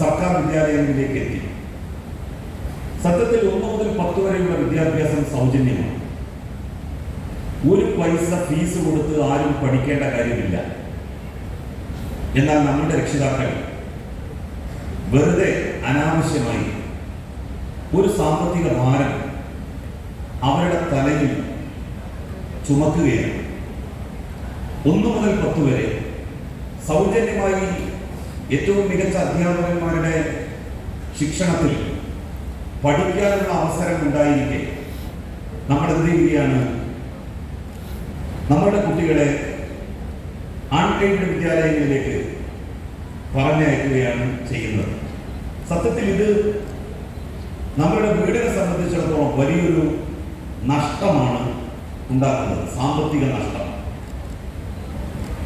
സർക്കാർ വിദ്യാലയങ്ങളിലേക്ക് എത്തി. സത്യത്തിൽ ഒന്ന് മുതൽ പത്ത് വരെയുള്ള വിദ്യാഭ്യാസം സൗജന്യമാണ്. ഒരു പൈസ ഫീസ് കൊടുത്ത് ആരും പഠിക്കേണ്ട കാര്യമില്ല. എന്നാൽ നമ്മുടെ രക്ഷിതാക്കൾ വെറുതെ അനാവശ്യമായി ഒരു സാമ്പത്തിക ഭാരം അവരുടെ തലയിൽ ചുമക്കുകയാണ്. ഒന്ന് മുതൽ പത്ത് വരെ സൗജന്യമായി ഏറ്റവും മികച്ച അധ്യാപകന്മാരുടെ ശിക്ഷണത്തിൽ പഠിക്കാനുള്ള അവസരം ഉണ്ടായിരിക്കെ. നമ്മൾ എന്ത് ചെയ്യുകയാണ്? നമ്മുടെ കുട്ടികളെ ആൺകൈഡ് വിദ്യാലയങ്ങളിലേക്ക് പറഞ്ഞയക്കുകയാണ് ചെയ്യുന്നത്. സത്യത്തിൽ ഇത് നമ്മുടെ വീടിനെ സംബന്ധിച്ചിടത്തോളം വലിയൊരു നഷ്ടമാണ് ഉണ്ടാക്കുന്നത്. സാമ്പത്തിക നഷ്ടം.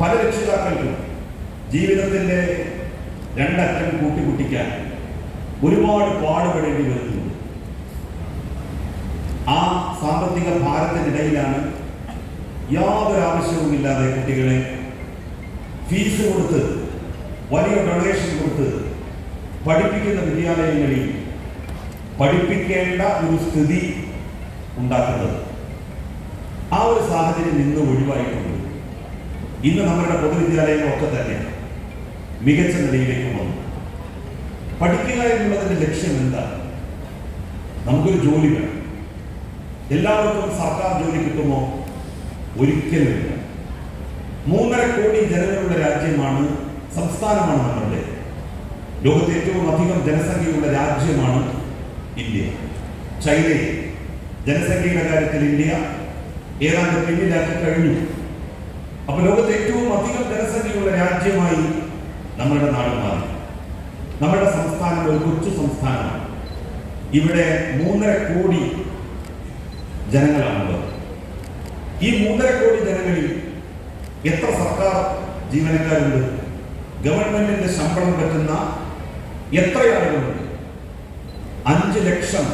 പല രക്ഷിതാക്കൾക്കും ജീവിതത്തിന്റെ രണ്ടറ്റം കൂട്ടിമുട്ടിക്കാൻ ഒരുപാട് പാടുപെടേണ്ടി വരുന്നുണ്ട്. ആ സാമ്പത്തിക ഭാരത്തിനിടയിലാണ് യാതൊരു ആവശ്യവുമില്ലാതെ കുട്ടികളെ ഫീസ് കൊടുത്ത് വലിയ ഡൊണേഷൻ കൊടുത്ത് പഠിപ്പിക്കുന്ന വിദ്യാലയങ്ങളിൽ പഠിപ്പിക്കേണ്ട ഒരു സ്ഥിതി ഉണ്ടാക്കുന്നത്. ആ ഒരു സാഹചര്യം ഇന്ന് ഒഴിവായിട്ടുണ്ട്. ഇന്ന് നമ്മുടെ പൊതുവിദ്യാലയങ്ങളൊക്കെ തന്നെ മികച്ച നിലയിലേക്ക് വന്നു. പഠിക്കുക എന്നുള്ളതിന്റെ ലക്ഷ്യം എന്താണ്? നമുക്കൊരു ജോലി വേണം. എല്ലാവർക്കും സർക്കാർ ജോലി കിട്ടുമോ? ഒരിക്കലുമില്ല മൂന്നര കോടി ജനങ്ങളുള്ള രാജ്യമാണ് സംസ്ഥാനമാണ് നമ്മളുടെ ലോകത്തെ ഏറ്റവും അധികം ജനസംഖ്യയുള്ള രാജ്യമാണ് ഇന്ത്യ. ചൈനയിൽ ജനസംഖ്യയുടെ കാര്യത്തിൽ ഇന്ത്യ ഏതാണ്ട് പിന്നിലാക്കി കഴിഞ്ഞു. അപ്പൊ ലോകത്തെ ഏറ്റവും അധികം ജനസംഖ്യയുള്ള രാജ്യമായി നമ്മുടെ നാട് മാറി. നമ്മുടെ സംസ്ഥാനം ഒരു കൊച്ചു സംസ്ഥാനമാണ്. ഇവിടെ മൂന്നര കോടി ജനങ്ങളാണുള്ളത്. ഈ മൂന്നര കോടി ജനങ്ങളിൽ എത്ര സർക്കാർ ജീവനക്കാരുണ്ട്? ഗവൺമെന്റിന്റെ ശമ്പളം പറ്റുന്ന എത്ര ആളുകളുണ്ട്? അഞ്ച് ലക്ഷം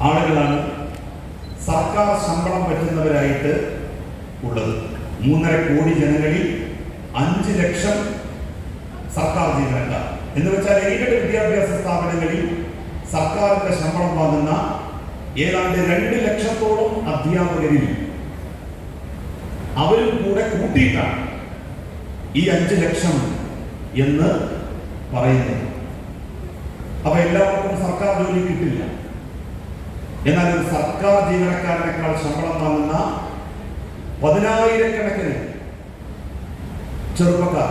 ആളുകളാണ് സർക്കാർ ശമ്പളം പറ്റുന്നവരായിട്ട് ഉള്ളത്. മൂന്നര കോടി ജനങ്ങളിൽ അഞ്ച് ലക്ഷം സർക്കാർ ജീവനക്കാർ എന്ന് വെച്ചാൽ എയ്ഡഡ് വിദ്യാഭ്യാസ സ്ഥാപനങ്ങളിൽ സർക്കാരിന്റെ ശമ്പളം വാങ്ങുന്ന ഏതാണ്ട് രണ്ട് ലക്ഷത്തോളം അധ്യാപകരിൽ അവരും കൂടെ കൂട്ടിയിട്ടാണ് ഈ അഞ്ച് ലക്ഷം എന്ന് പറയുന്നത്. അപ്പൊ എല്ലാവർക്കും സർക്കാർ ജോലി കിട്ടില്ല. എന്നാൽ ഒരു സർക്കാർ ജീവനക്കാരനേക്കാൾ ശമ്പളം വാങ്ങുന്ന പതിനായിരക്കണക്കിന് ചെറുപ്പക്കാർ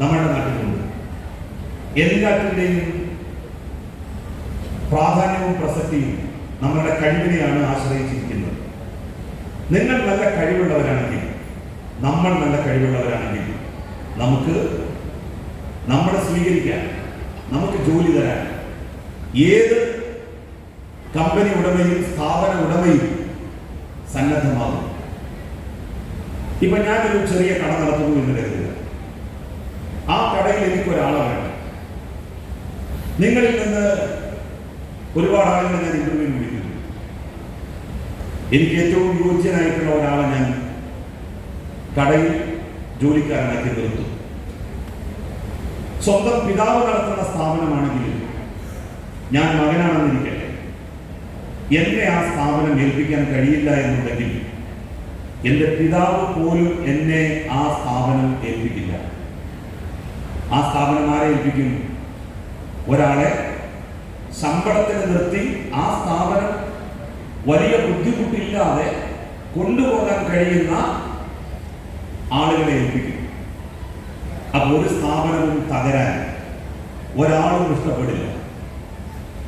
നമ്മുടെ നാട്ടിലുണ്ട്. എല്ലാറ്റിന്റെയും പ്രാധാന്യവും പ്രസക്തിയും നമ്മളുടെ കഴിവിനെയാണ് ആശ്രയിച്ചിരിക്കുന്നത്. നിങ്ങൾ നല്ല കഴിവുള്ളവരാണെങ്കിൽ നമ്മൾ നല്ല കഴിവുള്ളവരാണെങ്കിൽ നമുക്ക് നമ്മളെ സ്വീകരിക്കാൻ നമുക്ക് ജോലി തരാൻ ഏത് കമ്പനി ഉടമയും സ്ഥാപന ഉടമയും സന്നദ്ധമാകും. ഇപ്പൊ ഞാനൊരു ചെറിയ കട നടത്തുന്നു എന്ന് കരുതുക ആ കടയിൽ എനിക്ക് ഒരാളെ വേണം. നിങ്ങളിൽ നിന്ന് ഒരുപാട് ആളുകളെ ഞാൻ ഇന്റർവ്യൂ വിളിക്കുന്നു. എനിക്ക് ഏറ്റവും യോഗ്യനായിട്ടുള്ള ഒരാളെ ഞാൻ കടയിൽ ജോലിക്കാരനാക്കി നിർത്തും. സ്വന്തം പിതാവ് നടത്തുന്ന സ്ഥാപനമാണെങ്കിൽ ഞാൻ മകനാണെന്നിരിക്കട്ടെ. എന്നെ ആ സ്ഥാപനം ഏൽപ്പിക്കാൻ കഴിയില്ല എന്നുണ്ടെങ്കിൽ എന്റെ പിതാവ് പോലും എന്നെ ആ സ്ഥാപനം ഏൽപ്പിക്കില്ല. ആ സ്ഥാപനമാരെ ഏൽപ്പിക്കുന്നു. ഏൽപ്പിക്കും ഒരാളെ ശമ്പളത്തിന് നിർത്തി ആ സ്ഥാപനം വലിയ ബുദ്ധിമുട്ടില്ലാതെ കൊണ്ടുപോകാൻ കഴിയുന്ന ആളുകളെ ഏൽപ്പിക്കും അപ്പൊ ഒരു സ്ഥാപനവും തകരാൻ ഒരാളും ഇഷ്ടപ്പെടില്ല.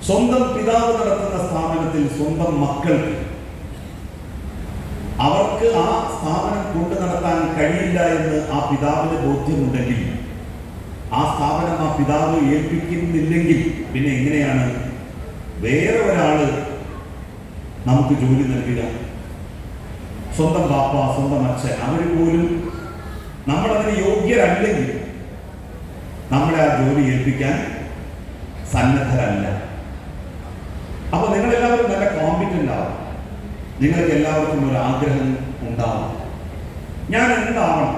സ്വന്തം പിതാവ് നടത്തുന്ന സ്ഥാപനത്തിൽ സ്വന്തം മക്കൾക്ക് അവർക്ക് ആ സ്ഥാപനം കൊണ്ടു നടത്താൻ കഴിയില്ല എന്ന് ആ പിതാവിന് ബോധ്യമുണ്ടെങ്കിൽ ആ സ്ഥാപനം ആ പിതാവ് ഏൽപ്പിക്കുന്നില്ലെങ്കിൽ പിന്നെ എങ്ങനെയാണ് വേറെ ഒരാൾ നമുക്ക് ജോലി നൽകുക സ്വന്തം ബാപ്പ സ്വന്തം അച്ഛൻ അവർ പോലും നമ്മളതിന് യോഗ്യരല്ലെങ്കിൽ നമ്മളെ ആ ജോലി ഏൽപ്പിക്കാൻ സന്നദ്ധരല്ല. അപ്പൊ നിങ്ങളെല്ലാവരും നല്ല കോമ്പിറ്റന്റ് ആവും. നിങ്ങൾക്ക് എല്ലാവർക്കും ഒരു ആഗ്രഹം ഉണ്ടാവും. ഞാൻ എന്താവണം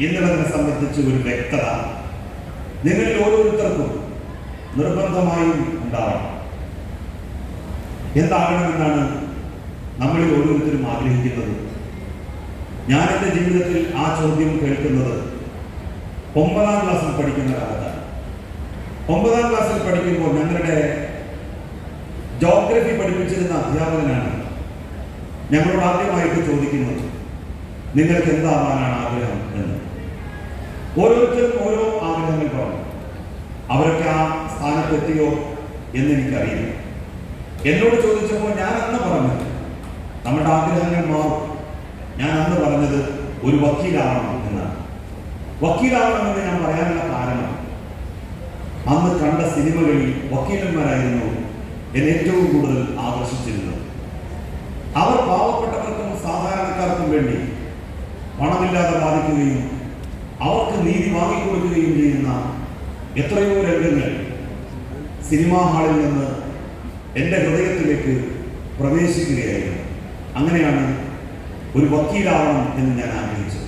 എന്നുള്ളതിനെ സംബന്ധിച്ച് ഒരു വ്യക്തത നിങ്ങളിൽ ഓരോരുത്തർക്കും നിർബന്ധമായും ഉണ്ടാവണം. എന്താകണമെന്നാണ് നമ്മളിൽ ഓരോരുത്തരും ആഗ്രഹിക്കുന്നത്? ഞാൻ എന്റെ ജീവിതത്തിൽ ആ ചോദ്യം കേൾക്കുന്നത് ഒമ്പതാം ക്ലാസ്സിൽ പഠിക്കുന്ന കാലത്താണ്. ഒമ്പതാം ക്ലാസ്സിൽ പഠിക്കുമ്പോൾ ഞങ്ങളുടെ ജോഗ്രഫി പഠിപ്പിച്ചിരുന്ന അധ്യാപകനാണ് ഞങ്ങളോട് ആദ്യമായിട്ട് ചോദിക്കുന്നത് നിങ്ങൾക്ക് എന്താവാനാണ് ആഗ്രഹം? എന്ന്. ഓരോരുത്തരും ഓരോ പറഞ്ഞു അവരൊക്കെ ആ സ്ഥാനത്തെത്തിയോ എന്ന് എനിക്കറിയില്ല. എന്നോട് ചോദിച്ചപ്പോൾ ഞാൻ അന്ന് പറഞ്ഞത് നമ്മുടെ ആഗ്രഹങ്ങൾ മാറും. ഞാൻ അന്ന് പറഞ്ഞത് ഒരു വക്കീലാവണം എന്നാണ്. വക്കീലാവണമെന്ന് ഞാൻ പറയാനുള്ള കാരണം അന്ന് കണ്ട സിനിമകളിൽ വക്കീലന്മാരായിരുന്നു എന്നെ ഏറ്റവും കൂടുതൽ ആകർഷിച്ചിരുന്നത്. അവർ പാവപ്പെട്ടവർക്കും സാധാരണക്കാർക്കും വേണ്ടി പണമില്ലാതെ ബാധിക്കുകയും അവർക്ക് നീതി വാങ്ങിക്കൊടുക്കുകയും ചെയ്യുന്ന എത്രയോ രംഗങ്ങൾ സിനിമാ ഹാളിൽ നിന്ന് എന്റെ ഹൃദയത്തിലേക്ക് പ്രവേശിക്കുകയായിരുന്നു. അങ്ങനെയാണ് ഒരു വക്കീലാവണം എന്ന് ഞാൻ ആഗ്രഹിച്ചത്.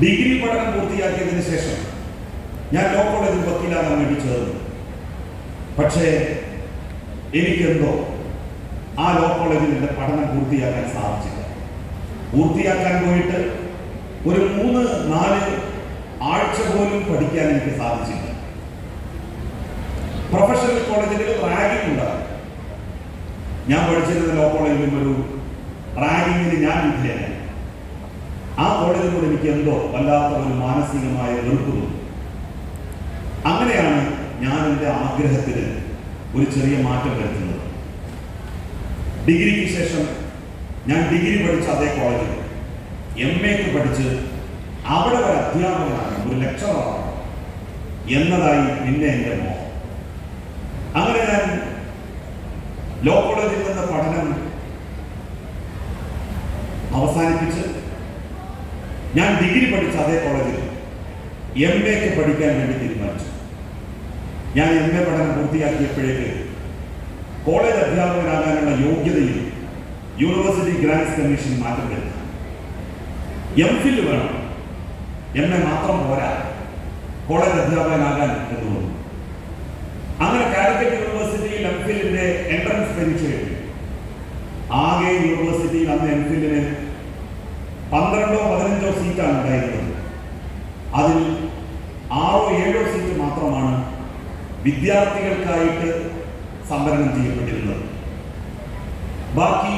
ഡിഗ്രി പഠനം പൂർത്തിയാക്കിയതിന് ശേഷം ഞാൻ ലോ കോളേജിൽ വക്കീലാകാൻ വേണ്ടി ചേർന്നു പക്ഷേ എനിക്കെന്തോ ആ ലോ കോളേജിൽ എന്റെ പഠനം പൂർത്തിയാക്കാൻ സാധിച്ചില്ല. പൂർത്തിയാക്കാൻ പോയിട്ട് ഒരു മൂന്ന് നാല് ആഴ്ച പോലും പഠിക്കാൻ എനിക്ക് സാധിച്ചില്ല. പ്രൊഫഷണൽ കോളേജിൽ റാഗിംഗ് ഉണ്ടാകും ഞാൻ പഠിച്ചിരുന്ന ലോ കോളേജിലും ഒരു റാഗിങ്ങിന് ഞാൻ വിധേയനായി. ആ കോളേജിനോട് എനിക്ക് എന്തോ വല്ലാത്ത ഒരു മാനസികമായ വെറുപ്പ് അങ്ങനെയാണ് ഞാൻ എന്റെ ആഗ്രഹത്തിന് ഒരു ചെറിയ മാറ്റം വരുത്തുന്നത്. ഡിഗ്രിക്ക് ശേഷം ഞാൻ ഡിഗ്രി പഠിച്ച അതേ കോളേജിൽ എം എക്ക് പഠിച്ച് അവിടെ ഒരു അധ്യാപകനാണ് ഒരു ലെക്ചറാണ് എന്നതായി നിന്നെ എന്റെ മോഹം. അങ്ങനെ ഞാൻ ലോ കോളേജിൽ നിന്ന് പഠനം അവസാനിപ്പിച്ച് ഞാൻ ഡിഗ്രി പഠിച്ച അതേ കോളേജിൽ എം എക്ക് പഠിക്കാൻ വേണ്ടി തീരുമാനിച്ചു. ഞാൻ എം എ പഠനം പൂർത്തിയാക്കിയപ്പോഴേക്ക് കോളേജ് അധ്യാപകനാകാനുള്ള യോഗ്യതയിൽ യൂണിവേഴ്സിറ്റി ഗ്രാൻസ് കമ്മീഷൻ മാറ്റം വരുത്തി. എം ഫിൽ വേണം. എം എ മാത്രം പോരാ. കോളേജ് അധ്യാപകനാകാൻ എന്ന് തോന്നുന്നു അങ്ങനെ കാലിക്കറ്റ് യൂണിവേഴ്സിറ്റിയിൽ എം ഫില്ലിന്റെ എൻട്രൻസ് പരീക്ഷ എഴുതി ആകെ യൂണിവേഴ്സിറ്റിയിൽ അന്ന് എം ഫില്ലിന് പന്ത്രണ്ടോ പതിനഞ്ചോ സീറ്റാണ് ഉണ്ടായിരുന്നത്. അതിൽ ആറോ ഏഴോ സീറ്റ് മാത്രമാണ് വിദ്യാർത്ഥികൾക്കായിട്ട് സംവരണം ചെയ്യപ്പെട്ടിരുന്നത്. ബാക്കി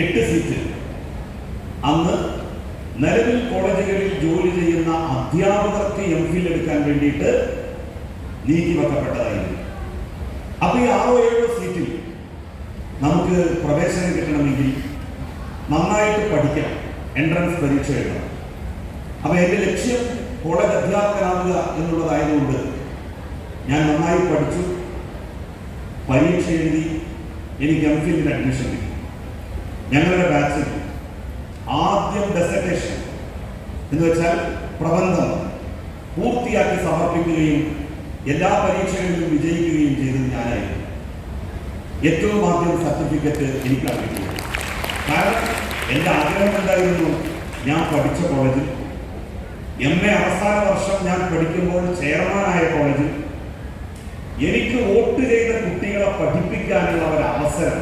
എട്ട് സീറ്റ് അന്ന് നിലവിൽ കോളേജുകളിൽ ജോലി ചെയ്യുന്ന അധ്യാപകർക്ക് എം ഫിൽ എടുക്കാൻ വേണ്ടിയിട്ട് നീക്കി വെക്കപ്പെട്ടതായിരുന്നു. അപ്പൊ ഈ ആറോ ഏഴോ സീറ്റിൽ നമുക്ക് പ്രവേശനം കിട്ടണമെങ്കിൽ നന്നായിട്ട് പഠിക്കണം എൻട്രൻസ് പരീക്ഷ എഴുതണം. അപ്പൊ എന്റെ ലക്ഷ്യം കോളേജ് അധ്യാപകനാവുക എന്നുള്ളതായതുകൊണ്ട് ഞാൻ നന്നായി പഠിച്ചു പരീക്ഷ എഴുതി എനിക്ക് എം ഫിലിന് അഡ്മിഷൻ കിട്ടി. ഞങ്ങളുടെ ബാച്ചിൽ ആദ്യം ഡെസർട്ടേഷൻ എന്ന് വെച്ചാൽ പ്രബന്ധം പൂർത്തിയാക്കി സമർപ്പിക്കുകയും എല്ലാ പരീക്ഷകളിലും വിജയിക്കുകയും ചെയ്തത് ഞാനായിരുന്നു. ഏറ്റവും ആദ്യം സർട്ടിഫിക്കറ്റ് എനിക്കാണ് കിട്ടിയത് കാരണം എന്റെ ആഗ്രഹം എന്തായിരുന്നു? ഞാൻ പഠിച്ച കോളേജിൽ എം എ അവസാന വർഷം ഞാൻ പഠിക്കുമ്പോൾ ചെയർമാനായ കോളേജിൽ എനിക്ക് വോട്ട് ചെയ്ത കുട്ടികളെ പഠിപ്പിക്കാനുള്ള ഒരു അവസരം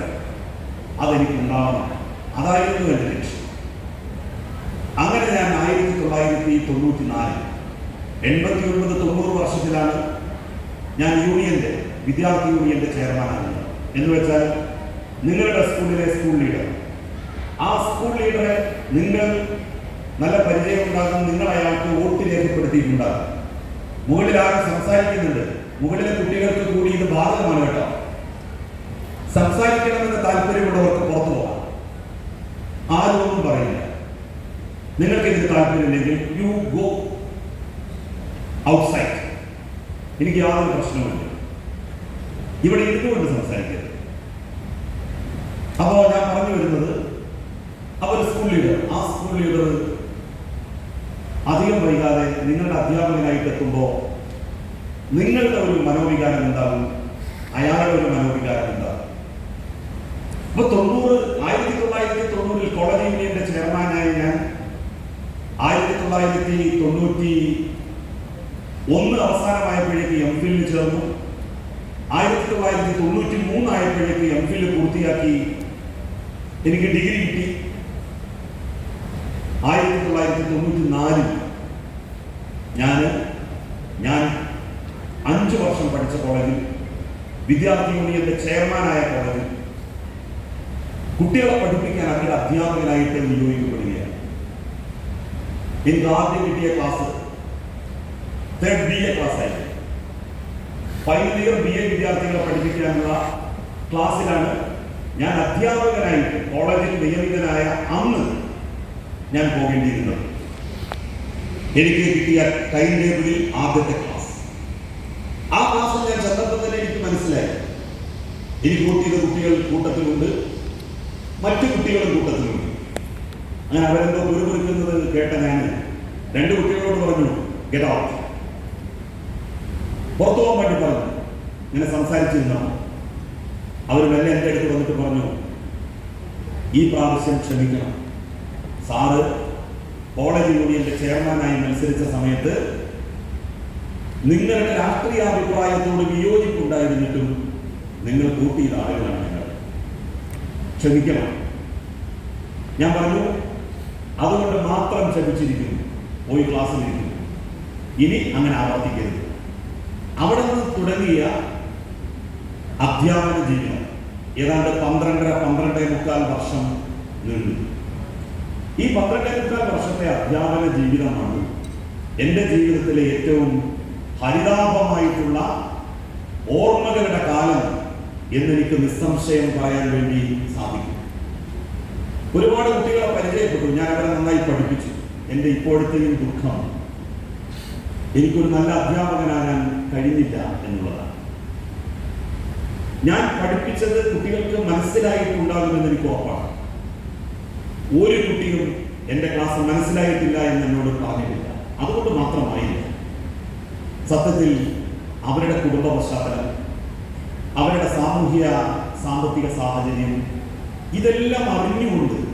അതെനിക്കുണ്ടാവണം. അതായിരുന്നു എന്റെ അങ്ങനെ ഞാൻ ആയിരത്തി തൊള്ളായിരത്തി തൊണ്ണൂറ്റി നാല് എൺപത്തി ഒൻപത് തൊണ്ണൂറ് വർഷത്തിലാണ് ഞാൻ യൂണിയന്റെ വിദ്യാർത്ഥി യൂണിയന്റെ ചെയർമാനാകുന്നത് എന്ന് വെച്ചാൽ നിങ്ങളുടെ സ്കൂളിലെ സ്കൂൾ ലീഡർ. ആ സ്കൂൾ ലീഡറെ നിങ്ങൾ നല്ല പരിചയമുണ്ടാകും നിങ്ങൾ അയാൾക്ക് വോട്ട് രേഖപ്പെടുത്തിയിട്ടുണ്ടാകും. മുകളിൽ ആരും സംസാരിക്കുന്നുണ്ട്. മുകളിലെ കുട്ടികൾക്ക് കൂടി ഇത് ബാധകമാണ് കേട്ടോ. സംസാരിക്കണമെന്ന് താല്പര്യമുള്ളവർക്ക് പുറത്തു പോകാം. ആരും ഒന്നും പറയില്ല. നിങ്ങൾക്ക് ഇതിന് താല്പര്യമില്ലെങ്കിൽ യു ഗോ ഔട്ട്സൈഡ് എനിക്ക് യാതൊരു പ്രശ്നവുമില്ല. ഇവിടെ ഇരുന്നുകൊണ്ട് സംസാരിക്കരുത്. അപ്പോൾ ഞാൻ പറഞ്ഞു വരുന്നത് അവർ സ്കൂൾ ലീഡർ ആ സ്കൂൾ ലീഡർ അധികം വൈകാതെ നിങ്ങളുടെ അധ്യാപകനായിട്ട് എത്തുമ്പോൾ നിങ്ങളുടെ ഒരു മനോവികാരം എന്താകും? അയാളുടെ ഒരു മനോവികാരം എന്താകും? അപ്പൊ തൊണ്ണൂറ് ആയിരത്തി തൊള്ളായിരത്തി തൊണ്ണൂറിൽ കോളേജ് യൂണിയന്റെ ചെയർമാനായി ഞാൻ തൊള്ളായിരത്തി തൊണ്ണൂറ്റി ഒന്ന് അവസാനമായപ്പോഴേക്ക് എം ഫില്ലിൽ ചേർന്നു. ആയിരത്തി തൊള്ളായിരത്തി തൊണ്ണൂറ്റി മൂന്നായപ്പോഴേക്ക് എം ഫില്ല് പൂർത്തിയാക്കി. എനിക്ക് ഡിഗ്രി കിട്ടി. ആയിരത്തി തൊള്ളായിരത്തി തൊണ്ണൂറ്റി നാലിൽ ഞാൻ ഞാൻ അഞ്ചു വർഷം പഠിച്ച കോളേജിൽ വിദ്യാർത്ഥി യൂണിയന്റെ ചെയർമാനായ കോളേജിൽ കുട്ടികളെ പഠിപ്പിക്കാൻ അവരുടെ അധ്യാപകനായിട്ട് നിയോഗിക്കപ്പെടുകയാണ് എനിക്ക് ആദ്യം കിട്ടിയ class third B A class ആയിരുന്നു ഫൈനൽ ഇയർ ബി എ വിദ്യാർത്ഥികളെ പഠിപ്പിക്കാനുള്ള ക്ലാസ്സിലാണ് ഞാൻ അധ്യാപകനായിട്ട് കോളേജിൽ നിയമിതനായ അന്ന് ഞാൻ പോകേണ്ടിയിരുന്നത്. എനിക്ക് കിട്ടിയ ടൈം ടേബിളിൽ ആദ്യത്തെ ക്ലാസ് ആ ക്ലാസ് ഞാൻ ചെന്നപ്പോൾ തന്നെ എനിക്ക് മനസ്സിലായി. എനിക്ക് കൂട്ടിയത് കുട്ടികൾ കൂട്ടത്തിലുണ്ട് മറ്റു കുട്ടികളും കൂട്ടത്തിലുണ്ട്. അങ്ങനെ അവരെന്തോ കുരുകുറുക്കുന്നത് കേട്ട ഞാൻ രണ്ട് കുട്ടികളോട് പറഞ്ഞു ഗെറ്റ് ഔട്ട് പുറത്തു പോകാൻ വേണ്ടി പറഞ്ഞു. ഇങ്ങനെ സംസാരിച്ചിരുന്ന അവർ മെല്ലെ എന്റെ അടുത്ത് വന്നിട്ട് പറഞ്ഞു ഈ പ്രാവശ്യം ക്ഷമിക്കണം. സാറ് കോളേജ് യൂണിയന്റെ ചെയർമാനായി മത്സരിച്ച സമയത്ത് നിങ്ങളുടെ രാഷ്ട്രീയ അഭിപ്രായത്തോട് വിയോജിപ്പുണ്ടായിരുന്നിട്ടും നിങ്ങൾ കൂട്ടിയത് ആളുകളാണ് നിങ്ങൾ ക്ഷമിക്കണം. ഞാൻ പറഞ്ഞു അതുകൊണ്ട് മാത്രം ക്ഷമിച്ചിരിക്കുന്നു. പോയി ക്ലാസ്സിലിരിക്കുന്നു ഇനി അങ്ങനെ ആവർത്തിക്കരുത്. അവിടെ നിന്ന് തുടങ്ങിയ അധ്യാപന ജീവിതം. ഏതാണ്ട് പന്ത്രണ്ടര പന്ത്രണ്ടേ മുക്കാൽ വർഷം നീണ്ടു. ഈ പന്ത്രണ്ടേ മുക്കാൽ വർഷത്തെ അധ്യാപന ജീവിതമാണ് എന്റെ ജീവിതത്തിലെ ഏറ്റവും ഹരിതാപമായിട്ടുള്ള ഓർമ്മകളുടെ കാലം എന്നെനിക്ക് നിസ്സംശയം പറയാൻ വേണ്ടി സാധിക്കും. ഒരുപാട് കുട്ടികളെ പരിചയപ്പെട്ടു. ഞാൻ അവരെ നന്നായി പഠിപ്പിച്ചു. എന്റെ ഇപ്പോഴത്തെയും ദുഃഖം എനിക്കൊരു നല്ല അധ്യാപകനാകാൻ കഴിഞ്ഞില്ല എന്നുള്ളതാണ്. ഞാൻ പഠിപ്പിച്ചത് കുട്ടികൾക്ക് മനസ്സിലായിട്ടുണ്ടാകുമെന്ന് എനിക്ക് ഉറപ്പാണ്. ഒരു കുട്ടിയും എന്റെ ക്ലാസ് മനസ്സിലായിട്ടില്ല എന്ന് എന്നോട് പറഞ്ഞിട്ടില്ല. അതുകൊണ്ട് മാത്രമായില്ല. സത്യത്തിൽ അവരുടെ കുടുംബ പശ്ചാത്തലം അവരുടെ സാമൂഹിക സാമ്പത്തിക സാഹചര്യം ഇതെല്ലാം അറിഞ്ഞുകൊണ്ട്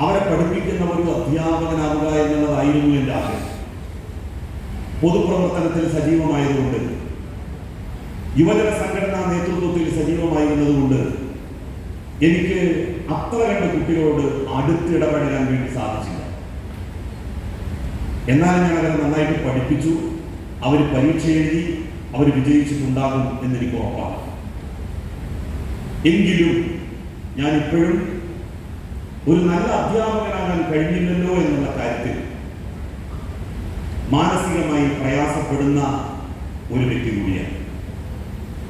അവരെ പഠിപ്പിക്കുന്ന ഒരു അധ്യാപകനാവുക എന്നുള്ളതായിരുന്നു എന്റെ ആഗ്രഹം. പൊതുപ്രവർത്തനത്തിൽ സജീവമായതുകൊണ്ട് യുവജന സംഘടനാ നേതൃത്വത്തിൽ സജീവമായിരുന്നതുകൊണ്ട് എനിക്ക് അത്ര കണ്ട് കുട്ടികളോട് അടുത്തിടപെടാൻ വേണ്ടി സാധിച്ചില്ല. എന്നാൽ ഞാൻ അവരെ നന്നായിട്ട് പഠിപ്പിച്ചു അവർ പരീക്ഷ എഴുതി അവർ വിജയിച്ചിട്ടുണ്ടാകും എന്നെനിക്ക് ഉറപ്പാണ്. എങ്കിലും ഞാൻ ഇപ്പോഴും ഒരു നല്ല അധ്യാപകനാകാൻ കഴിഞ്ഞില്ലല്ലോ എന്നുള്ള കാര്യത്തിൽ മാനസികമായി പ്രയാസപ്പെടുന്ന ഒരു വ്യക്തി കൂടിയാണ്.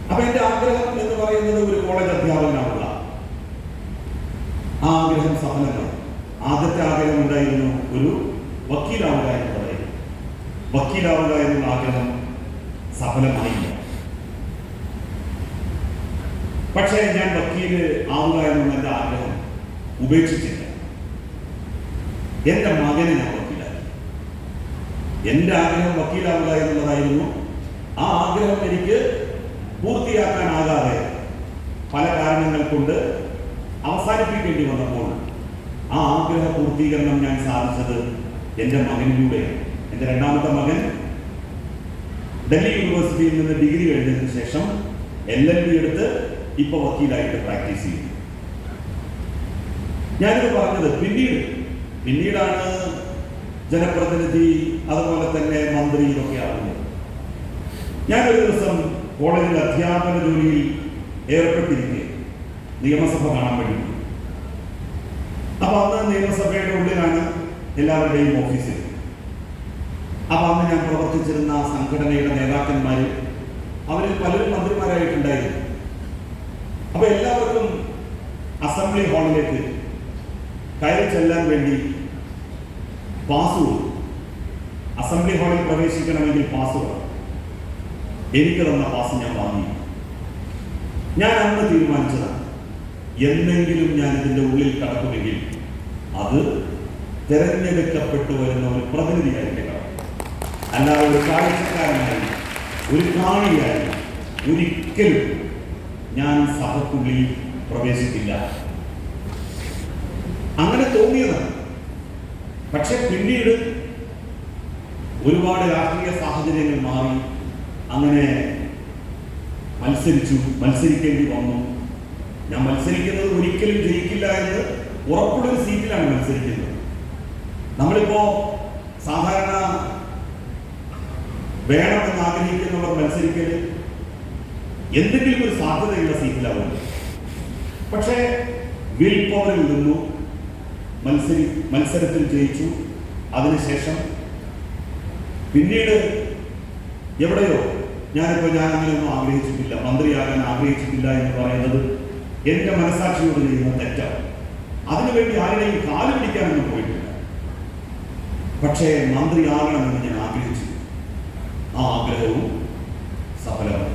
അപ്പൊ എന്റെ ആഗ്രഹം എന്ന് പറയുന്നത് ഒരു കോളേജ് അധ്യാപകനാവുക ആ ആഗ്രഹം സഫലമായി. ആദ്യത്തെ ആഗ്രഹം ഉണ്ടായിരുന്നു ഒരു വക്കീലാവുക എന്ന് പറയുന്നത് വക്കീലാവുക എന്നുള്ള ആഗ്രഹം സഫലമായില്ല. പക്ഷേ ഞാൻ വക്കീൽ ആവുക എന്നുള്ള എന്റെ ആഗ്രഹം ഉപേക്ഷിച്ചില്ല. എന്റെ മകനെ ഞാൻ വക്കീലാക്കി. എന്റെ ആഗ്രഹം വക്കീലാവുക എന്നുള്ളതായിരുന്നു. ആ ആഗ്രഹം എനിക്ക് പൂർത്തിയാക്കാനാകാതെ പല കാരണങ്ങൾ കൊണ്ട് അവസാനിപ്പിക്കേണ്ടി വന്നപ്പോൾ ആ ആഗ്രഹ പൂർത്തീകരണം ഞാൻ സാധിച്ചത് എന്റെ മകനിലൂടെയാണ്. എന്റെ രണ്ടാമത്തെ മകൻ ഡൽഹി യൂണിവേഴ്സിറ്റിയിൽ നിന്ന് ഡിഗ്രി കഴിഞ്ഞതിന് ശേഷം എൽ എൽ ബി എടുത്ത് ഇപ്പൊ വക്കീലായിട്ട് പ്രാക്ടീസ് ചെയ്യും ഞാനിത് പറഞ്ഞത് പിന്നീട്. പിന്നീടാണ് ജനപ്രതിനിധി അതുപോലെ തന്നെ മന്ത്രി ഇതൊക്കെ ആവുന്നത്. ഞാനൊരു ദിവസം കോളേജിൽ അധ്യാപന ജോലിയിൽ ഏർപ്പെട്ടിരിക്കെ. നിയമസഭ കാണാൻ വേണ്ടി. അപ്പൊ അന്ന് നിയമസഭയുടെ ഉള്ളിലാണ് എല്ലാവരുടെയും ഓഫീസിൽ. അപ്പൊ അന്ന് ഞാൻ പ്രവർത്തിച്ചിരുന്ന സംഘടനയുടെ നേതാക്കന്മാര് അവരിൽ പലരും മന്ത്രിമാരായിട്ടുണ്ടായിരുന്നു. അപ്പൊ എല്ലാവർക്കും അസംബ്ലി ഹാളിലേക്ക് കയറി ചെല്ലാൻ വേണ്ടി പാസ് അസംബ്ലി ഹാളിൽ പ്രവേശിക്കണമെങ്കിൽ പാസ് കൊടുക്കും എനിക്ക് തന്ന പാസ് ഞാൻ വാങ്ങി. ഞാൻ അന്ന് തീരുമാനിച്ചതാണ്. എന്തെങ്കിലും ഞാൻ ഇതിന്റെ ഉള്ളിൽ കടക്കുമെങ്കിൽ അത് തിരഞ്ഞെടുക്കപ്പെട്ടു വരുന്ന ഒരു പ്രതിനിധിയായിട്ട് അല്ലാതെ ഒരു കാഴ്ചക്കാരനായി ഒരു കാണിയായി ഒരിക്കലും ഞാൻ സഭക്കുള്ളിൽ പ്രവേശിക്കില്ല. അങ്ങനെ തോന്നിയതാണ്. പക്ഷെ പിന്നീട് ഒരുപാട് രാഷ്ട്രീയ സാഹചര്യങ്ങൾ മാറി അങ്ങനെ മത്സരിച്ചു മത്സരിക്കേണ്ടി വന്നു. ഞാൻ മത്സരിക്കുന്നത് ഒരിക്കലും ജയിക്കില്ല എന്ന് ഉറപ്പുള്ളൊരു സീറ്റിലാണ് മത്സരിക്കുന്നത്. നമ്മളിപ്പോ സാധാരണ വേണമെന്ന് ആഗ്രഹിക്കുന്നവർ മത്സരിക്കൽ എന്തെങ്കിലും ഒരു സാധ്യതയുള്ള സീറ്റിലാവുന്നു പക്ഷേ വിൽ പവറിൽ നിന്നു മത്സരി മത്സരത്തിൽ ജയിച്ചു. അതിനുശേഷം പിന്നീട് എവിടെയോ ഞാനിപ്പോൾ ഞാൻ അങ്ങനെയൊന്നും ആഗ്രഹിച്ചിട്ടില്ല മന്ത്രിയാകാൻ ആഗ്രഹിച്ചിട്ടില്ല എന്ന് പറയുന്നത് എന്റെ മനസാക്ഷിയോട് ചെയ്യുന്ന തെറ്റാണ്. അതിനുവേണ്ടി ആരുടെയും കാലു പിടിക്കാനൊന്നും പോയിട്ടില്ല. പക്ഷേ മന്ത്രിയാകണമെന്ന് ഞാൻ ആഗ്രഹിച്ചു. ആ ആഗ്രഹവും സഫലമായി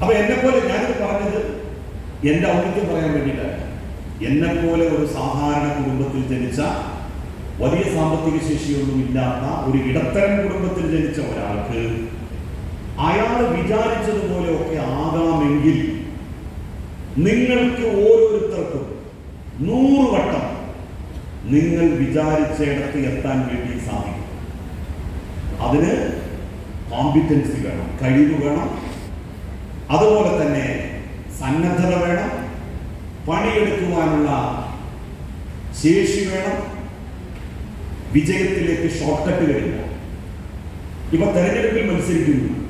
അപ്പൊ എന്നെ പോലെ ഞാനിത് പറഞ്ഞത് എന്റെ ഔദ്യം പറയാൻ വേണ്ടിയിട്ടല്ല എന്നെ പോലെ ഒരു സാധാരണ കുടുംബത്തിൽ ജനിച്ച വലിയ സാമ്പത്തിക ശേഷിയൊന്നും ഇല്ലാത്ത ഒരു ഇടത്തരം കുടുംബത്തിൽ ജനിച്ച ഒരാൾക്ക് അയാൾ വിചാരിച്ചതുപോലെയൊക്കെ ആകാമെങ്കിൽ നിങ്ങൾക്ക് ഓരോരുത്തർക്കും നൂറ് വട്ടം നിങ്ങൾ വിചാരിച്ചിടത്ത് എത്താൻ വേണ്ടി സാധിക്കും. അതിന് കോമ്പിറ്റൻസി വേണം കഴിവ് വേണം. അതുപോലെ തന്നെ സന്നദ്ധത വേണം. പണിയെടുക്കുവാനുള്ള ശേഷി വേണം. വിജയത്തിലേക്ക് ഷോർട്ട് കട്ട് വരില്ല. ഇപ്പൊ തെരഞ്ഞെടുപ്പിൽ മത്സരിക്കുന്നു.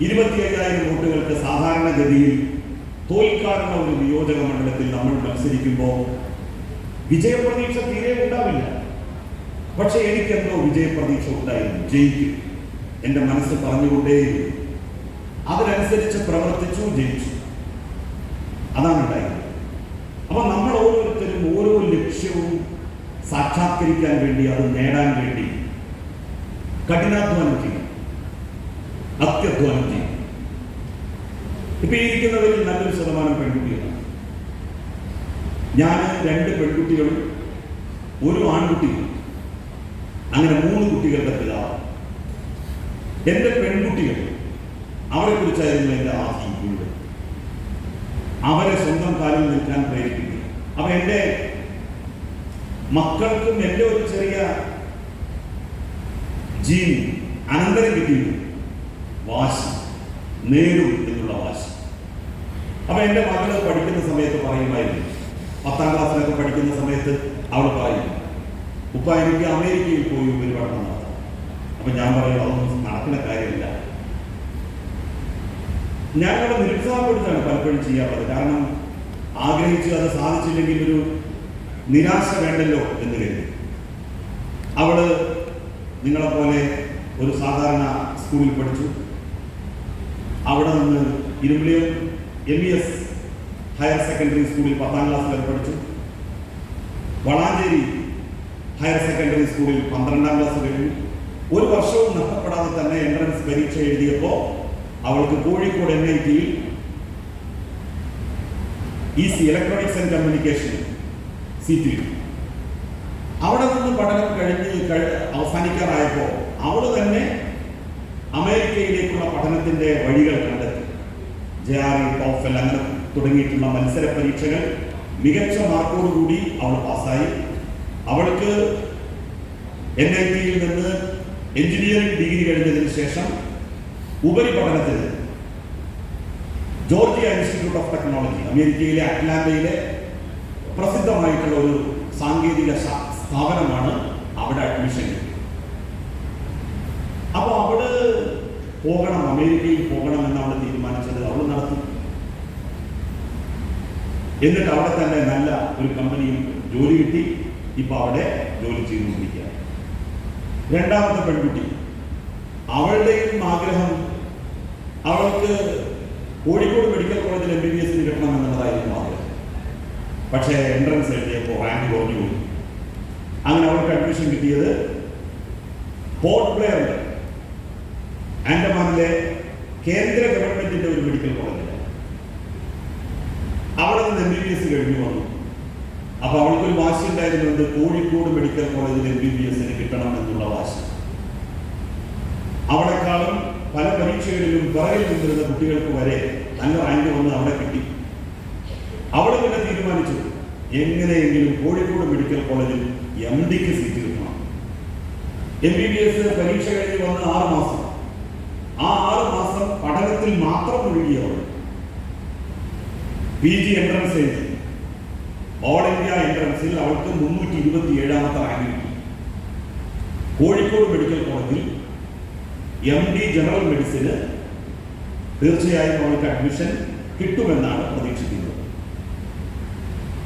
ഇരുപത്തി അയ്യായിരം വോട്ടുകൾക്ക് സാധാരണഗതിയിൽ തോൽക്കാറുള്ള ഒരു നിയോജക മണ്ഡലത്തിൽ നമ്മൾ മത്സരിക്കുമ്പോൾ വിജയപ്രതീക്ഷ തീരെ ഉണ്ടാവില്ല. പക്ഷെ എനിക്കെന്തോ വിജയപ്രതീക്ഷ ഉണ്ടായിരുന്നു. ജയിക്കും. എന്റെ മനസ്സ് പറഞ്ഞുകൊണ്ടേയിരുന്നു. അതിനനുസരിച്ച് പ്രവർത്തിച്ചു ജയിച്ചു. അതാണ് ഉണ്ടായത് അപ്പൊ നമ്മൾ ഓരോരുത്തരും ഓരോ ലക്ഷ്യവും സാക്ഷാത്കരിക്കാൻ വേണ്ടി അത് നേടാൻ വേണ്ടി കഠിനാധ്വാനം ചെയ്യും. അത്യധ്വാനം ചെയ്യും. ഇപ്പൊ ഇരിക്കുന്നവരിൽ നല്ലൊരു ശതമാനം പെൺകുട്ടികളാണ്. ഞാൻ രണ്ട് പെൺകുട്ടികളും ഒരു ആൺകുട്ടിയും അങ്ങനെ മൂന്ന് കുട്ടികളുടെ പിതാവ്. എന്റെ പെൺകുട്ടികൾ അവരെ കുറിച്ചായിരുന്നു എന്റെ ആശയം മുഴുവൻ അവരെ സ്വന്തം കാലിൽ നിൽക്കാൻ പ്രേരിപ്പിക്കുക അപ്പൊ എന്റെ മക്കൾക്കും എന്റെ ഒരു ചെറിയ ജീൻ അനന്തരം കിട്ടിയിരുന്നു. വാശി. നേടും എന്നുള്ള വാശി. അപ്പൊ എന്റെ മകൾ പഠിക്കുന്ന സമയത്ത് പറയുമായിരുന്നു. പത്താം ക്ലാസ്സിലൊക്കെ പഠിക്കുന്ന സമയത്ത് അവൾ പറയും ഉപ്പ എനിക്ക് അമേരിക്കയിൽ പോയി ഉപരിപഠനം നടത്താം അപ്പൊ ഞാൻ പറയും അതൊന്നും നടക്കുന്ന കാര്യമില്ല. ഞാൻ അവിടെ നിരുത്സാഹപ്പെടുത്താണ് പലപ്പോഴും ചെയ്യാറുള്ളത്. കാരണം ആഗ്രഹിച്ചു അത് സാധിച്ചില്ലെങ്കിൽ ഒരു നിരാശ വേണ്ടല്ലോ എന്ന് കരുതി. അവൾ നിങ്ങളെപ്പോലെ ഒരു സാധാരണ സ്കൂളിൽ പഠിച്ചു. അവിടെ നിന്ന് Irimbiliyam M E S higher secondary സ്കൂളിൽ പത്താം ക്ലാസ് വരെ പഠിച്ചു. വളാഞ്ചേരി ഹയർ സെക്കൻഡറി സ്കൂളിൽ പന്ത്രണ്ടാം ക്ലാസ് കഴിഞ്ഞു. ഒരു വർഷവും നഷ്ടപ്പെടാതെ തന്നെ എൻട്രൻസ് പരീക്ഷ എഴുതിയപ്പോൾ അവൾക്ക് കോഴിക്കോട് എൻ ഐ ടിയിൽ E C electronics and communication seat കിട്ടി അവിടെ നിന്ന് പഠനം കഴിഞ്ഞ് കഴി- അവസാനിക്കാറായപ്പോൾ അവൾ തന്നെ അമേരിക്കയിലേക്കുള്ള പഠനത്തിന്റെ വഴികൾ കണ്ടെത്തി. ജെ ആർ ഇ ടോഫൽ അങ്ങനെ തുടങ്ങിയിട്ടുള്ള മത്സര പരീക്ഷകൾ മികച്ച മാർക്കോടുകൂടി അവൾ പാസ്സായി. അവൾക്ക് എൻ ഐ ടിയിൽ നിന്ന് എഞ്ചിനീയറിംഗ് ഡിഗ്രി കഴിഞ്ഞതിന് ശേഷം ഉപരിപഠനത്തിന് ജോർജിയ ഇൻസ്റ്റിറ്റ്യൂട്ട് ഓഫ് ടെക്നോളജി അമേരിക്കയിലെ അറ്റ്ലാന്റയിലെ പ്രസിദ്ധമായിട്ടുള്ള ഒരു സാങ്കേതിക സ്ഥാപനമാണ് അവിടെ അഡ്മിഷൻ. അപ്പൊ അപ്പോൾ അവൾ പോകണം അമേരിക്കയിൽ പോകണം എന്ന് അവൾ തീരുമാനിച്ചത് അവൾ നടത്തി. എന്നിട്ട് അവിടെ തന്നെ നല്ല ഒരു കമ്പനിയിൽ ജോലി കിട്ടി ഇപ്പൊ അവിടെ ജോലി ചെയ്തുകൊണ്ടിരിക്കുക രണ്ടാമത്തെ പെൺകുട്ടി അവളുടെയും ആഗ്രഹം അവൾക്ക് കോഴിക്കോട് മെഡിക്കൽ കോളേജിൽ എം ബി ബി എസിന് കിട്ടണം എന്നുള്ളതായിരുന്നു ആഗ്രഹം. പക്ഷേ എൻട്രൻസ് എഴുതിയപ്പോൾ റാങ്ക് കുറഞ്ഞു പോയി. അങ്ങനെ അവൾക്ക് അഡ്മിഷൻ കിട്ടിയത് പോർട്ട് ബ്ലെയറിൽ ആൻഡമാനിലെ കേന്ദ്ര ഗവൺമെന്റിന്റെ ഒരു മെഡിക്കൽ കോളേജിൽ അവിടെ നിന്ന് എം ബി ബി എസ് കഴിഞ്ഞു വന്നു. അപ്പൊ അവൾക്കൊരു വാശി ഉണ്ടായിരുന്നത് കോഴിക്കോട് മെഡിക്കൽ കോളേജിൽ എം ബി ബി എസിന് കിട്ടണം എന്നുള്ള വാശി. അവിടെക്കാളും പല പരീക്ഷകളിലും പുറകിൽ നിന്നിരുന്ന കുട്ടികൾക്ക് വരെ നല്ല റാങ്ക് വന്ന് അവിടെ കിട്ടി. അവിടെ പിന്നെ തീരുമാനിച്ചു. എങ്ങനെയെങ്കിലും കോഴിക്കോട് മെഡിക്കൽ കോളേജിൽ എം ഡിക്ക് സീറ്റ് കിട്ടണം. എം ബി ബി എസ് പരീക്ഷ കഴിഞ്ഞ് വന്ന ആറ് മാസം. ആ ആറ് മാസം പഠനത്തിൽ മാത്രം ഒഴുകിയവൾ പി ജി എൻട്രൻസ് എഴുതി ഓൾ ഇന്ത്യ എൻട്രൻസിൽ അവൾക്ക് മുന്നൂറ്റി ഇരുപത്തി ഏഴാമത്തെ റാങ്ക് കിട്ടി. കോഴിക്കോട് മെഡിക്കൽ കോളേജിൽ എം ഡി ജനറൽ മെഡിസിന് തീർച്ചയായും അവൾക്ക് അഡ്മിഷൻ കിട്ടുമെന്നാണ് പ്രതീക്ഷിക്കുന്നത്.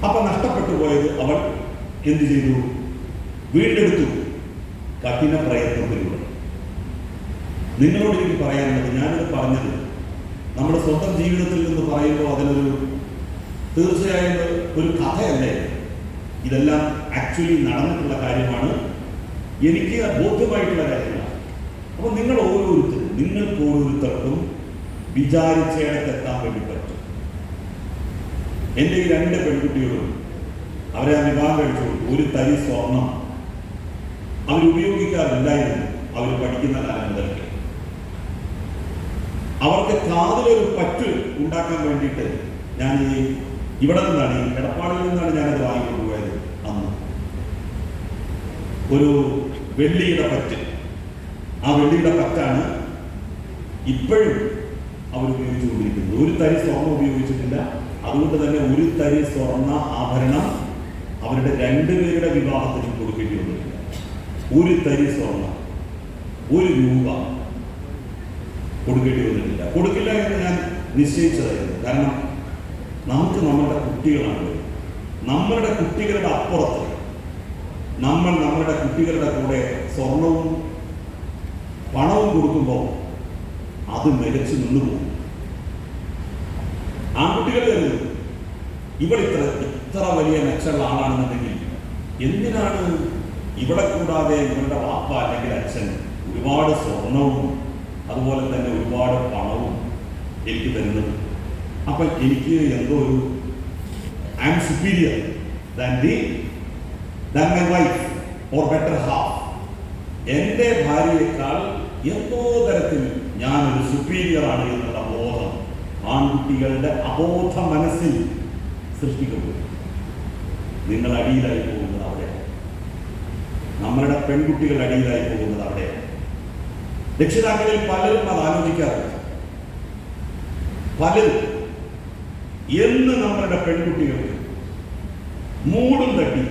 അപ്പൊ നഷ്ടപ്പെട്ടു പോയത് അവൾ എന്ത് ചെയ്തു? വീണ്ടെടുത്തു. കഠിന പ്രയത്നത്തിലൂടെ. നിങ്ങളോട് എനിക്ക് പറയാനുള്ളത് ഞാനിത് പറഞ്ഞത് നമ്മുടെ സ്വന്തം ജീവിതത്തിൽ നിന്ന് പറയുമ്പോൾ അതിനൊരു തീർച്ചയായും ഒരു കഥയല്ലേ? ഇതെല്ലാം ആക്ച്വലി നടന്നിട്ടുള്ള കാര്യമാണ്. എനിക്ക് ബോധ്യമായിട്ടുള്ള കാര്യമാണ്. അപ്പൊ നിങ്ങൾ ഓരോരുത്തരും നിങ്ങൾക്ക് ഓരോരുത്തർക്കും വിചാരിച്ചയിടത്തെത്താൻ വേണ്ടി പറ്റും. എന്റെ ഈ രണ്ട് പെൺകുട്ടികളും അവരെ ആ വിവാഹം കഴിച്ചു ഒരു തരി സ്വർണം അവർ ഉപയോഗിക്കാറില്ലായിരുന്നു. അവർ പഠിക്കുന്ന കാലം അവർക്ക് കാതിലൊരു പറ്റ് ഉണ്ടാക്കാൻ വേണ്ടിയിട്ട് ഞാൻ ഈ ഇവിടെ നിന്നാണ് ഈ എടപ്പാടിൽ നിന്നാണ് ഞാനത് വാങ്ങിക്കൊണ്ടുപോയത് അന്ന്. ഒരു വെള്ളിയുടെ പറ്റ് ആ വെള്ളിയുടെ കത്താണ് ഇപ്പോഴും അവർ ഉപയോഗിച്ചുകൊണ്ടിരിക്കുന്നത്. ഒരു തരി സ്വർണം ഉപയോഗിച്ചിട്ടില്ല. അതുകൊണ്ട് തന്നെ ഒരു തരി സ്വർണ ആഭരണം അവരുടെ രണ്ടുപേരുടെ വിവാഹത്തിന് കൊടുക്കേണ്ടി വന്നിട്ടില്ല ഒരു തരി സ്വർണം ഒരു രൂപ കൊടുക്കേണ്ടി വന്നിട്ടില്ല. കൊടുക്കില്ല എന്ന് ഞാൻ നിശ്ചയിച്ചതായിരുന്നു. കാരണം നമുക്ക് നമ്മളുടെ കുട്ടികളാണ്. നമ്മളുടെ കുട്ടികളുടെ അപ്പുറത്ത് നമ്മൾ നമ്മളുടെ കുട്ടികളുടെ കൂടെ സ്വർണവും പണവും കൊടുക്കുമ്പോൾ അത് മികച്ചു നിന്നു പോകും. ആൺകുട്ടികൾ കരുതും ഇവിടെ ഇത്ര ഇത്ര വലിയ മെച്ചമുള്ള ആളാണെന്നുണ്ടെങ്കിൽ എന്തിനാണ് ഇവിടെ കൂടാതെ ഇവരുടെ വാപ്പ അല്ലെങ്കിൽ അച്ഛൻ ഒരുപാട് സ്വർണവും അതുപോലെ തന്നെ ഒരുപാട് പണവും എനിക്ക് തരുന്നത്? അപ്പൊ എനിക്ക് എന്തോ ഒരു I'm superior than my wife or better half എന്റെ ഭാര്യയേക്കാൾ എന്തോ തരത്തിൽ ഞാനൊരു സുപ്പീരിയർ ആണ് എന്നുള്ള ബോധം ആൺകുട്ടികളുടെ അബോധ മനസ്സിൽ സൃഷ്ടിക്കപ്പെടും നിങ്ങൾ അടിയിലായി പോകുന്നത് അവിടെ. നമ്മളുടെ പെൺകുട്ടികൾ അടിയിലായി പോകുന്നത് അവിടെ. രക്ഷിതാക്കളിൽ പലരും അത് ആലോചിക്കാറുണ്ട്. പലരും എന്ന് നമ്മളുടെ പെൺകുട്ടികൾക്ക് മൂടും തട്ടി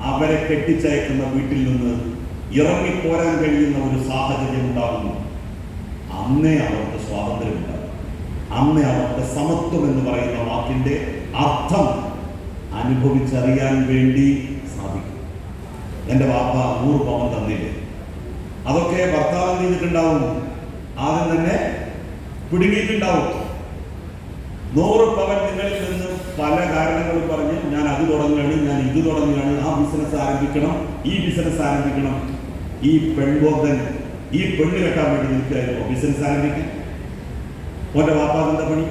അവരെ കെട്ടിച്ചയക്കുന്ന വീട്ടിൽ നിന്ന് ഇറങ്ങിപ്പോരാൻ കഴിയുന്ന ഒരു സാഹചര്യം ഉണ്ടാകുന്നു. അന്നേ അവർക്ക് സ്വാതന്ത്ര്യം ഉണ്ടാകും അന്നേ അവർക്ക് സമത്വം എന്ന് പറയുന്ന വാക്കിന്റെ അർത്ഥം അനുഭവിച്ചറിയാൻ വേണ്ടി സാധിക്കും. എന്റെ വാപ്പ നൂറ് പവൻ തന്നില്ലേ? അതൊക്കെ ഭർത്താവ് ചെയ്തിട്ടുണ്ടാവും ആദ്യം തന്നെ പിടുങ്ങിയിട്ടുണ്ടാവും. നൂറ് പവൻ നിങ്ങളിൽ നിന്ന് പല കാരണങ്ങളും പറഞ്ഞ് ഞാൻ അത് തുടങ്ങുകയാണ് ഞാൻ ഇത് തുടങ്ങുകയാണ് ആ ബിസിനസ് ആരംഭിക്കണം ഈ ബിസിനസ് ആരംഭിക്കണം. ഈ പെൺബോധൻ ഈ പെണ്ണ് കെട്ടാൻ വേണ്ടി നിൽക്കുകയായിരുന്നു. ബിസിനസ് ആരംഭിക്കാൻ ഓന്റെ വാപ്പാന്റെ പണി?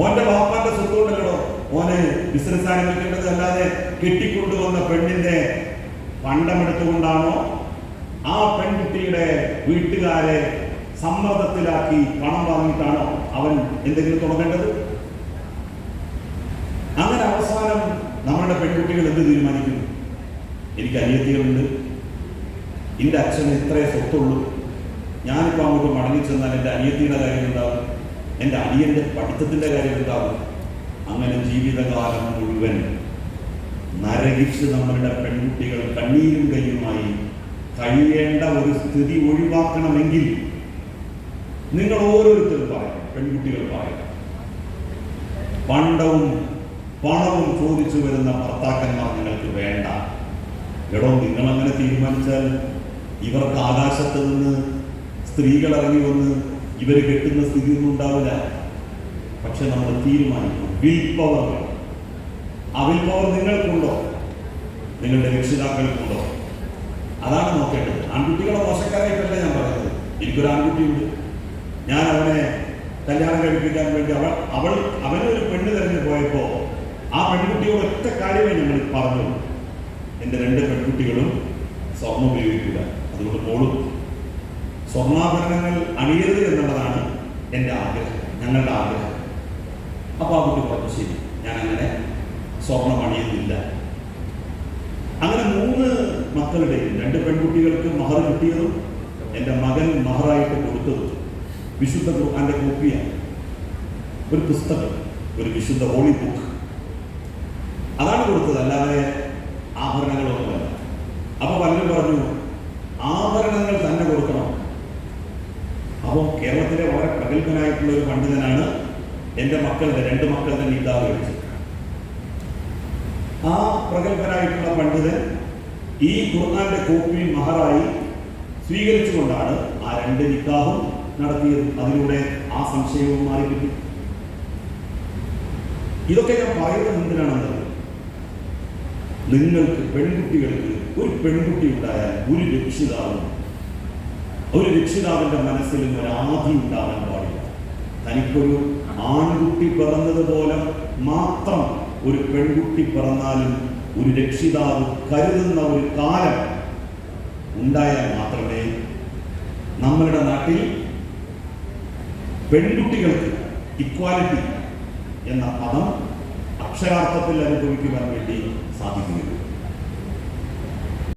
ഓന്റെ വാപ്പാന്റെ സ്വത്തുകൊണ്ടല്ലോ ഓന് ബിസിനസ് ആരംഭിക്കേണ്ടത് അല്ലാതെ കെട്ടിക്കൊണ്ടുവന്ന പെണ്ണിന്റെ പണ്ടമെടുത്തുകൊണ്ടാണോ ആ പെൺകുട്ടിയുടെ വീട്ടുകാരെ സമ്മർദ്ദത്തിലാക്കി പണം വാങ്ങിയിട്ടാണോ അവൻ എന്തെങ്കിലും തുടങ്ങേണ്ടത്? അങ്ങനെ അവസാനം നമ്മളുടെ പെൺകുട്ടികൾ എന്ത് തീരുമാനിക്കുന്നു? എനിക്ക് അനിയത്തികളുണ്ട്. എന്റെ അച്ഛന് ഇത്രേ സ്വത്തുള്ളൂ. ഞാനിപ്പോൾ അങ്ങോട്ട് മടങ്ങി ചെന്നാൽ എന്റെ അനിയത്തിയുടെ കാര്യം ഉണ്ടാവും എന്റെ അനിയന്റെ പഠിത്തത്തിന്റെ കാര്യം ഉണ്ടാവും അങ്ങനെ ജീവിതകാലം മുഴുവൻ നരകിച്ച് നമ്മളുടെ പെൺകുട്ടികൾ കണ്ണീരും കയ്യുമായി കഴിയേണ്ട ഒരു സ്ഥിതി ഒഴിവാക്കണമെങ്കിൽ നിങ്ങൾ ഓരോരുത്തരും പറയണം പെൺകുട്ടികൾ പറയണം. പണ്ടവും പണവും ചോദിച്ചു വരുന്ന ഭർത്താക്കന്മാർ നിങ്ങൾക്ക് വേണ്ട. എടോ നിങ്ങൾ അങ്ങനെ തീരുമാനിച്ചാൽ ഇവർക്ക് ആകാശത്ത് നിന്ന് സ്ത്രീകൾ ഇറങ്ങി വന്ന് ഇവർ കെട്ടുന്ന സ്ഥിതി ഒന്നും ഉണ്ടാവില്ല. പക്ഷെ നമ്മൾ തീരുമാനിക്കും. Will power. ആ വിൽ പവർ നിങ്ങൾക്കുണ്ടോ? നിങ്ങളുടെ രക്ഷിതാക്കൾക്കുണ്ടോ? അതാണ് നോക്കേണ്ടത്. ആൺകുട്ടികളെ മോശക്കാരായിട്ടല്ല ഞാൻ പറയുന്നത്. എനിക്കൊരു ആൺകുട്ടിയുണ്ട്. ഞാൻ അവനെ കല്യാണം കഴിപ്പിക്കാൻ വേണ്ടി അവൾ അവൾ അവനെ ഒരു പെണ്ണ് തിരഞ്ഞു പോയപ്പോൾ ആ പെൺകുട്ടിയോട് ഒറ്റ കാര്യമായി ഞങ്ങൾ പറഞ്ഞു എന്റെ രണ്ട് പെൺകുട്ടികളും സ്വർണം ഉപയോഗിക്കുക അതുകൊണ്ട് മോളും സ്വർണാഭരണങ്ങൾ അണിയരുത് എന്നുള്ളതാണ് എന്റെ ആഗ്രഹം ഞങ്ങളുടെ ആഗ്രഹം. അപ്പോൾ ആ കുട്ടി പറഞ്ഞു ശരി ഞാൻ അങ്ങനെ സ്വർണം അണിയുന്നില്ല. അങ്ങനെ മൂന്ന് മക്കളുടെയും രണ്ട് പെൺകുട്ടികൾക്ക് മഹർ കിട്ടിയതും എന്റെ മകൻ മഹറായിട്ട് കൊടുത്തതും വിശുദ്ധ ഖുർആാന്റെ കോപ്പിയാണ്. ഒരു പുസ്തകം ഒരു വിശുദ്ധ ഹോളി ബുക്ക് അതാണ് കൊടുത്തത് അല്ലാതെ ആഭരണങ്ങളൊന്നുമല്ല. അപ്പോൾ പലരും പറഞ്ഞു ആഭരണങ്ങൾ തന്നെ കൊടുക്കണം. അപ്പോൾ കേരളത്തിലെ വളരെ പ്രഗത്ഭനായിട്ടുള്ള ഒരു പണ്ഡിതനാണ് എന്റെ മക്കളുടെ രണ്ട് മക്കളുടെ നീതാവ് കഴിച്ചത് ആ പ്രഗത്ഭനായിട്ടുള്ള പണ്ഡിതൻ ഈ ഖുർആാന്റെ കോപ്പി മഹറായി സ്വീകരിച്ചുകൊണ്ടാണ് ആ രണ്ട് നിക്കാഹും നടത്തിയത്. അതിലൂടെ ആ സംശയവും മാറി ഇതൊക്കെ ഞാൻ പറയുന്നത് എന്തിനാണെന്ന് നിങ്ങൾക്ക് പെൺകുട്ടികൾക്ക് ഒരു പെൺകുട്ടി ഉണ്ടായാൽ ഒരു രക്ഷിതാവും. ഒരു രക്ഷിതാവിന്റെ മനസ്സിലും ഒരു ആധി ഉണ്ടാകാൻ പാടില്ല. തനിക്കൊരു ആൺകുട്ടി പിറന്നതുപോലെ മാത്രം ഒരു പെൺകുട്ടി പിറന്നാലും ഒരു രക്ഷിതാവ് കരുതുന്ന ഒരു കാലം ഉണ്ടായാൽ മാത്രമേ നമ്മളുടെ നാട്ടിൽ പെൺകുട്ടികൾക്ക് ഇക്വാലിറ്റി എന്ന പദം അക്ഷരാർത്ഥത്തിൽ അനുഭവിക്കുവാൻ വേണ്ടി 发病率